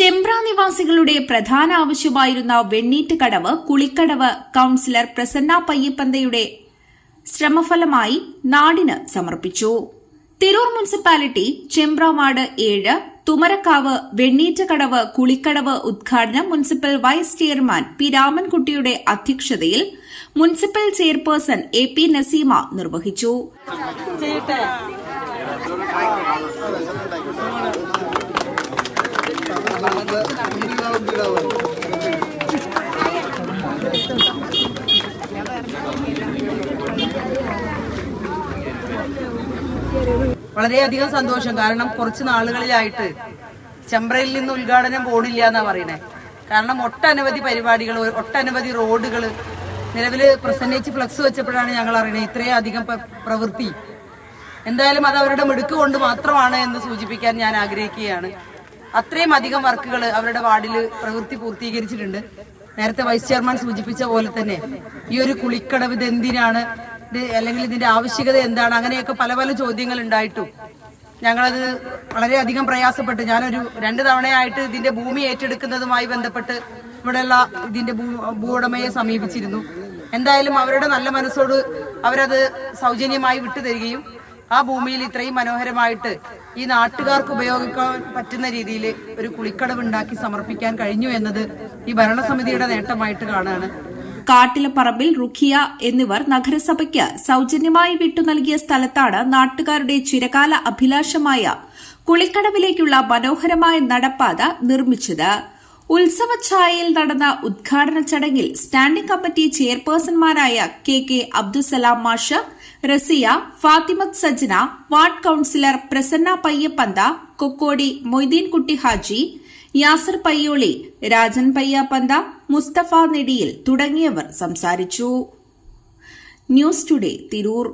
ചെമ്പ്ര നിവാസികളുടെ പ്രധാന ആവശ്യമായിരുന്ന വെണ്ണീറ്റ് കടവ് കുളിക്കടവ് കൌൺസിലർ പ്രസന്ന പയ്യപ്പന്തയുടെ ശ്രമഫലമായി നാടിന് സമർപ്പിച്ചു. തിരൂർ മുനിസിപ്പാലിറ്റി ചെമ്പ്ര വാർഡ് ഏഴ് തുമരക്കാവ് വെണ്ണീറ്റക്കടവ് കുളിക്കടവ് ഉദ്ഘാടനം മുനിസിപ്പൽ വൈസ് ചെയർമാൻ പി രാമൻകുട്ടിയുടെ അധ്യക്ഷതയിൽ municipal chairperson A P Naseema നിർവഹിച്ചു. വളരെയധികം സന്തോഷം. കാരണം കുറച്ച് നാളുകളിലായിട്ട് ചെമ്പ്രയിൽ നിന്ന് ഉദ്ഘാടനം പോണില്ല എന്നാ പറയണേ കാരണം ഒട്ടനവധി പരിപാടികൾ ഒട്ടനവധി റോഡുകൾ നിലവിൽ പ്രസന്റേജ് ഫ്ലക്സ് വെച്ചപ്പോഴാണ് ഞങ്ങൾ അറിയണേ ഇത്രയും അധികം പ്രവൃത്തി. എന്തായാലും അത് അവരുടെ മിടുക്ക് കൊണ്ട് മാത്രമാണ് എന്ന് സൂചിപ്പിക്കാൻ ഞാൻ ആഗ്രഹിക്കുകയാണ്. അത്രയും അധികം വർക്കുകൾ അവരുടെ വാർഡിൽ പ്രവൃത്തി പൂർത്തീകരിച്ചിട്ടുണ്ട്. നേരത്തെ വൈസ് ചെയർമാൻ സൂചിപ്പിച്ച പോലെ തന്നെ ഈ ഒരു കുളിക്കടവ് ഇത് എന്തിനാണ്? അല്ലെങ്കിൽ ഇതിന്റെ ആവശ്യകത എന്താണ്? അങ്ങനെയൊക്കെ പല പല ചോദ്യങ്ങൾ ഉണ്ടായിട്ടും ഞങ്ങളത് വളരെയധികം പ്രയാസപ്പെട്ട്. ഞാനൊരു രണ്ട് തവണയായിട്ട് ഇതിന്റെ ഭൂമി ഏറ്റെടുക്കുന്നതുമായി ബന്ധപ്പെട്ട് ഇവിടെയുള്ള ഇതിന്റെ ഭൂവുടമയെ സമീപിച്ചിരുന്നു. എന്തായാലും അവരുടെ നല്ല മനസ്സോട് അവരത് സൗജന്യമായി വിട്ടുതരികയും ആ ഭൂമിയിൽ ഇത്രയും മനോഹരമായിട്ട് ഈ നാട്ടുകാർക്ക് ഉപയോഗിക്കാൻ പറ്റുന്ന രീതിയിൽ ഒരു കുളിക്കടവ് ഉണ്ടാക്കി സമർപ്പിക്കാൻ കഴിഞ്ഞു എന്നത് ഈ ഭരണസമിതിയുടെ നേട്ടമായിട്ട് കാണുകയാണ് കാട്ടിലപ്പറമ്പിൽ റുഖിയ എന്നിവർ നഗരസഭയ്ക്ക് സൌജന്യമായി വിട്ടു നൽകിയ സ്ഥലത്താണ് നാട്ടുകാരുടെ ചിരകാല അഭിലാഷമായ കുളിക്കടവിലേക്കുള്ള മനോഹരമായ നടപ്പാത നിർമ്മിച്ചത്. ഉത്സവഛായയിൽ നടന്ന ഉദ്ഘാടന ചടങ്ങിൽ സ്റ്റാൻഡിംഗ് കമ്മിറ്റി ചെയർപേഴ്സൺമാരായ കെ കെ അബ്ദുസലാം മാഷ റസിയ ഫാത്തിമത്ത് സജ്ന വാർഡ് കൌൺസിലർ പ്രസന്ന പയ്യപ്പന്ത കൊക്കോടി മൊയ്തീൻകുട്ടി ഹാജി യാസർ പയ്യോളി രാജൻ പയ്യാപ്പന്ത മുസ്തഫ നെടിയിൽ തുടങ്ങിയവർ സംസാരിച്ചു. News today Tirur.